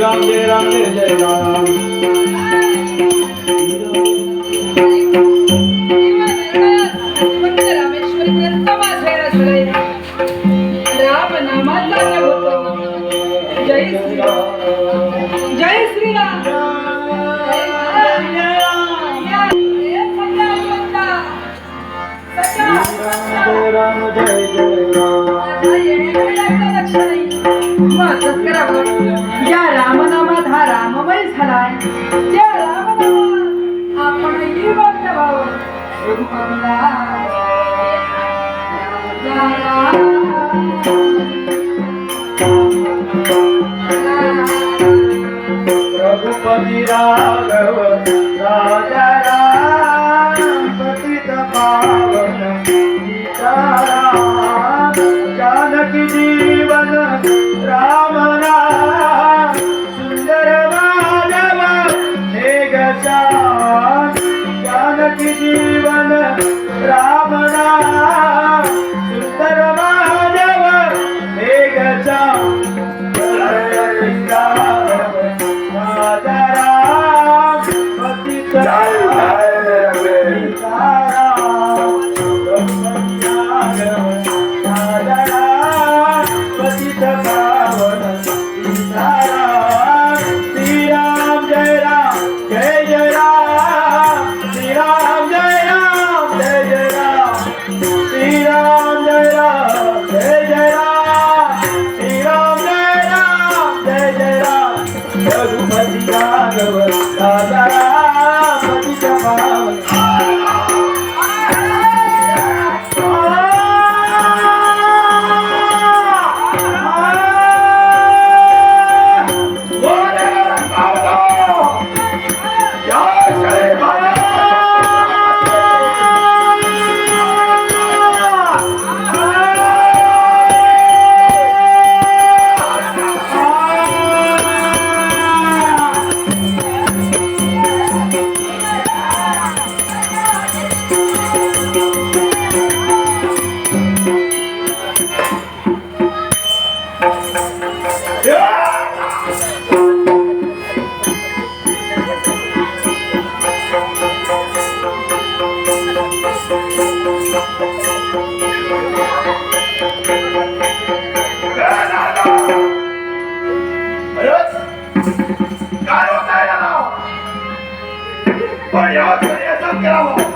राम जय राम जय जय राम राम नामाचा जय श्रीराम जय श्रीराम जय राम जय जय राम या रामनामात हा राममय झालाय. त्या रामनामात आपण ही भक्त राघव राजा श्रीराम जय Banyak.